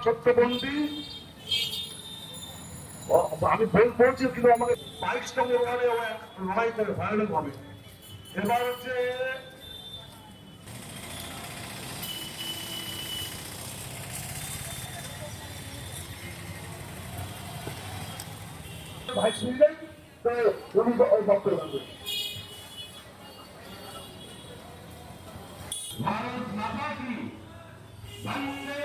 হয়েছে আমার ছোট্ট বন্দি ও- আমি বলছি কিন্তু আমাকে বাইশ নম্বর ওয়ার্ডে লড়াই করে ভয়ানক হবে। এবার হচ্ছে ভাই শুনলেন তো উনি বক্তব্য রাখবেন। ভারত মাতা কি? বন্দে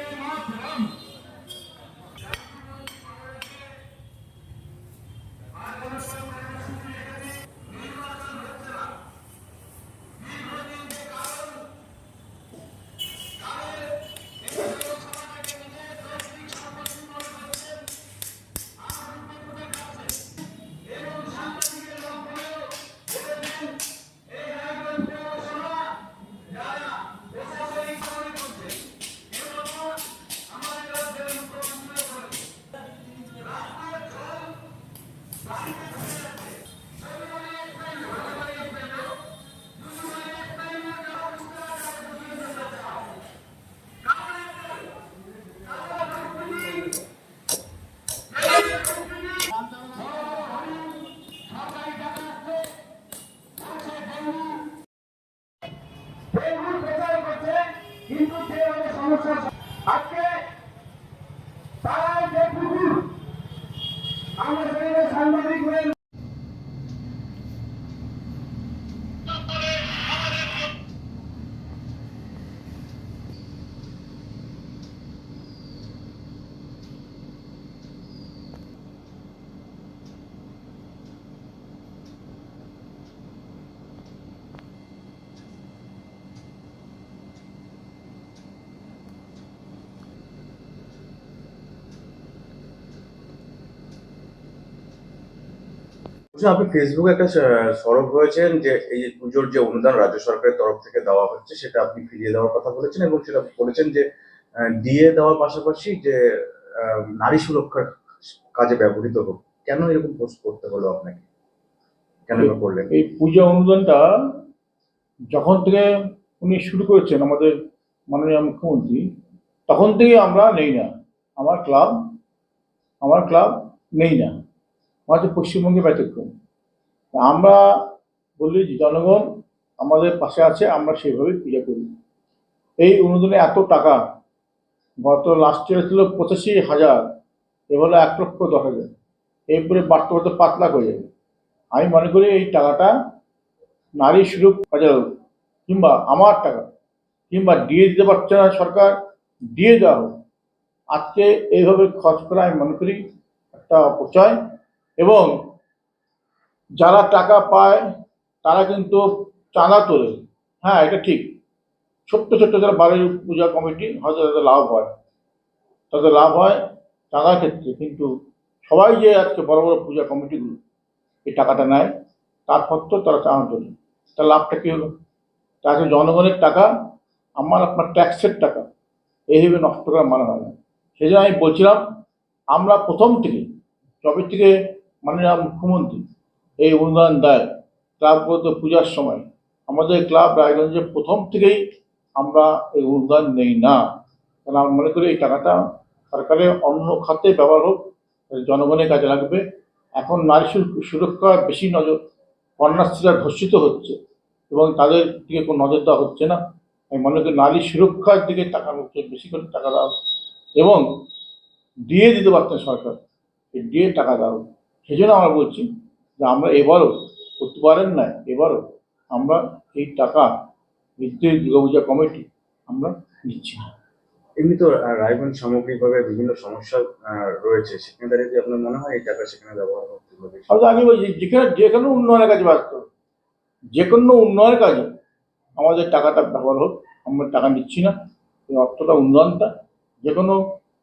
আজকে তারাই যে আমরা সেখানে সাংবাদিক হয়ে আপনি ফেসবুকে একটা সরব হয়েছেন যে এই যে পুজোর যে অনুদান রাজ্য সরকারের তরফ থেকে দেওয়া হচ্ছে, সেটা আপনি ফিরিয়ে দেওয়ার কথা বলেছেন এবং সেটা বলেছেন যে দিয়ে দেওয়ার পাশাপাশি যে নারী সুরক্ষার কাজে ব্যবহৃত হোক, কেন এরকম পোস্ট করতে হলো আপনাকে? কেন করলেন? এই পূজা অনুদানটা যখন থেকে উনি শুরু করেছেন আমাদের মাননীয় মুখ্যমন্ত্রী, তখন থেকে আমরা নেই না। আমার ক্লাব আমার ক্লাব নেই না। আমাদের পশ্চিমবঙ্গে ব্যতিক্রম। আমরা বলি যে, জনগণ আমাদের পাশে আছে, আমরা সেইভাবেই পূজা করি। এই অনুদানে এত টাকা, গত লাস্ট ইয়ার ছিল পঁচাশি হাজার, এবার এক লক্ষ দশ হাজার। এরপরে বাড়তে বাড়তে পাঁচ লাখ হয়ে যাবে। আমি মনে করি এই টাকাটা নারী সুরূপ কাজে। কিংবা আমার টাকা, কিংবা দিয়ে দিতে পারছে না সরকার, দিয়ে দেওয়া হোক। আজকে এইভাবে খরচ করা আমি মনে করি একটা অপচয়। এবং যারা টাকা পায়, তারা কিন্তু চাঁদা তোলে। হ্যাঁ এটা ঠিক। ছোট্ট ছোট্ট যারা বাড়ির পূজা কমিটি, হয়তো তাদের লাভ হয়। তাদের লাভ হয় চাঁদার ক্ষেত্রে, কিন্তু সবাই যে আজকে বড় বড় পূজা কমিটিগুলো, এই টাকাটা নেয় তারপর তো তারা চাঁদা তোলে। তার লাভটা কী হলো? তাকে জনগণের টাকা, আমার, আপনার ট্যাক্সের টাকা। এইভাবে নষ্ট করা মানে হয় না। সেই জন্য আমি বলছিলাম, আমরা প্রথম থেকে, যবে থেকে মাননীয় মুখ্যমন্ত্রী, এই অনুদান দেয়। ক্লাবগত পূজার সময়। আমাদের ক্লাব রায়গঞ্জে প্রথম থেকেই আমরা এই অনুদান নেই না। কারণ আমি মনে করি এই টাকাটা সরকারের অন্য খাতে ব্যবহার হোক জনগণের কাজে লাগবে। এখন নারী সুরক্ষা বেশি নজর কন্যাশ্রীরা ধর্ষিত হচ্ছে এবং তাদের দিকে কোনো নজর দেওয়া হচ্ছে না। আমি মনে করি নারী সুরক্ষার দিকে টাকা হচ্ছে, বেশি করে টাকা দেওয়া। এবং দিয়ে দিতে পারতেন সরকার, এই দিয়ে টাকা দেওয়া। সেই জন্য আমরা বলছি যে আমরা এবারও করতে পারেন না এবারও আমরা এই টাকা বিদ্যুৎ দুর্গাপূজা কমিটি আমরা নিচ্ছি না। এমনি তো রায়গঞ্জ সামগ্রিকভাবে বিভিন্ন সমস্যা রয়েছে। সেখানে দাঁড়িয়ে কি আপনার মনে হয় এই টাকা সেখানে ব্যবহার করতে হবে? আমি আগে বলছি যেখানে যে কোনো উন্নয়নের কাজে ব্যস্ত যে কোনো উন্নয়নের কাজে আমাদের টাকাটা ব্যবহার হোক আমরা টাকা নিচ্ছি না। এই অর্থটা উন্নয়নটা যে কোনো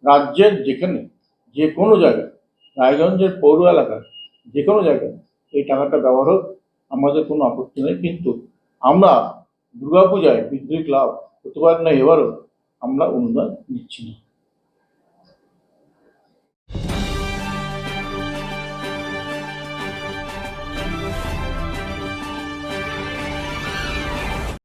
রাজ্যের যেখানে যে কোনো জায়গায় রায়গঞ্জের পৌর এলাকা যে কোনো জায়গায় এই টাকাটা ব্যবহার হোক, আমাদের কোনো আপত্তি নেই। কিন্তু আমরা দুর্গাপূজায় বিদ্যুৎ লাভ হতে পারে না, এবারও আমরা অনুদান নিচ্ছি না।